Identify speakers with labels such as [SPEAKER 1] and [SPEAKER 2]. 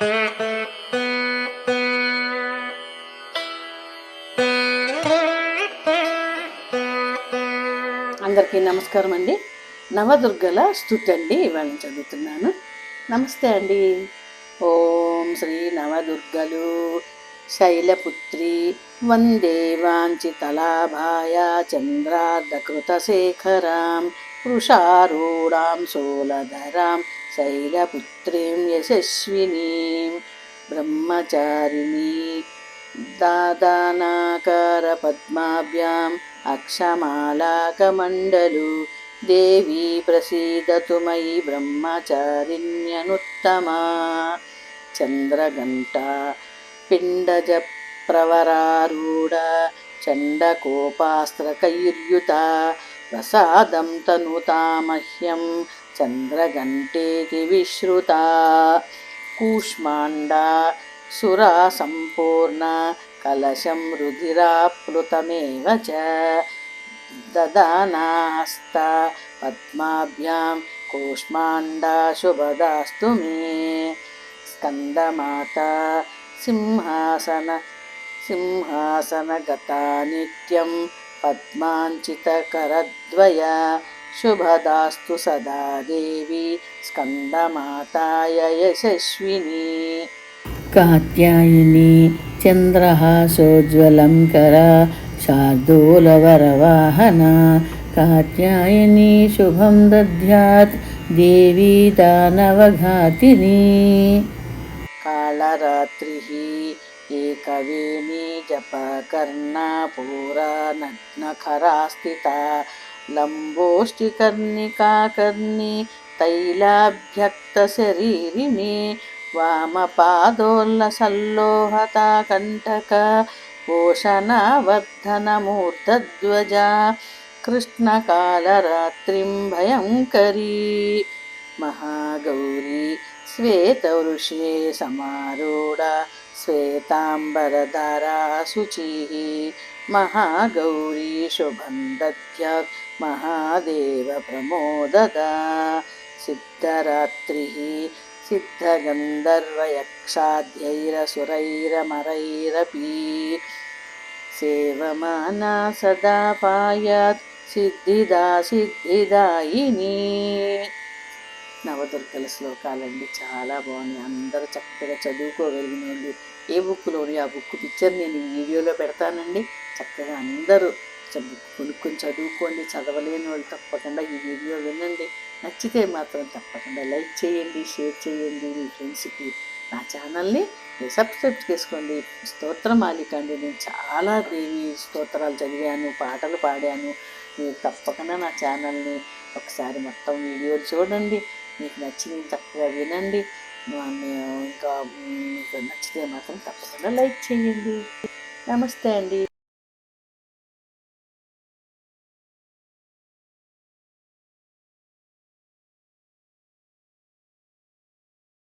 [SPEAKER 1] అందరికీ నమస్కారం అండి. నవదుర్గల స్థుతి అండి ఇవాళ చదువుతున్నాను. నమస్తే అండి. ఓం శ్రీ నవదుర్గలు శైలపుత్రి వందే వాంఛితలాభాయ చంద్రార్ధకృతశేఖరాం వృషారూఢాం శూలధరాం शैलपुत्रीं यशस्विनीं ब्रह्मचारिणी दादानाकारपद्माभ्याम् अक्षमालाकमण्डलु देवी प्रसीदतु मयि ब्रह्मचारिण्यनुत्तमा चन्द्रघण्टा पिण्डजप्रवरारूढा चण्डकोपास्त्रकैर्युता प्रसादं तनुता मह्यं चन्द्रघण्टेति विश्रुता कूष्माण्डा सुरा सम्पूर्ण कलशं रुधिराप्लुतमेव च ददानास्ता पद्माभ्यां कूष्माण्डा शुभदास्तु मे स्कन्दमाता सिंहासन सिंहासनगता नित्यं पद्माञ्चितकरद्वया शुभदास्तु सदा देवी स्कन्दमाताय यशस्विनी
[SPEAKER 2] कात्यायिनी चन्द्रहासोज्ज्वलं करा शार्दूलवरवाहना कात्यायिनी शुभं दद्यात् देवी दानवघातिनी
[SPEAKER 1] कालरात्रिः एकवेणी जपकर्णापूरा नग्नखरा स्थिता लम्बोष्टिकर्णिकाकर्णि तैलाभ्यक्तशरीरिणी वामपादोल्लसल्लोहता कण्टक पोषणवर्धनमूर्धध्वजा कृष्णकालरात्रिं भयङ्करी महागौरी श्वेतवृषे समारूढा श्वेताम्बरधाराशुचिः महागौरी शुभं दद्यात् महादेवप्रमोददा। सिद्धरात्रिः सिद्धगन्धर्वयक्षाद्यैरसुरैरमरैरपि। सेवमाना सदा पायात् सिद्धिदा सिद्धिदायिनी। నవదుర్గల శ్లోకాలండి. చాలా బాగున్నాయి. అందరూ చక్కగా చదువుకోగలిగిన వాళ్ళు ఏ బుక్లోని ఆ బుక్ పిక్చర్ నేను వీడియోలో పెడతానండి. చక్కగా అందరూ బుక్ కొనుక్కొని చదువుకోండి. చదవలేని వాళ్ళు తప్పకుండా ఈ వీడియో వినండి. నచ్చితే మాత్రం తప్పకుండా లైక్ చేయండి షేర్ చేయండి. మీ ఫ్రెండ్స్కి నా ఛానల్ని సబ్స్క్రైబ్ చేసుకోండి. స్తోత్రమాలిక అండి. నేను చాలా దేవి స్తోత్రాలు చదివాను పాటలు పాడాను. మీరు తప్పకుండా నా ఛానల్ని ఒకసారి మొత్తం వీడియోలు చూడండి. మీకు నచ్చినవి చక్కగా వినండి. ఇంకా మీకు నచ్చితే మాత్రం తప్పకుండా లైక్ చేయండి. నమస్తే అండి.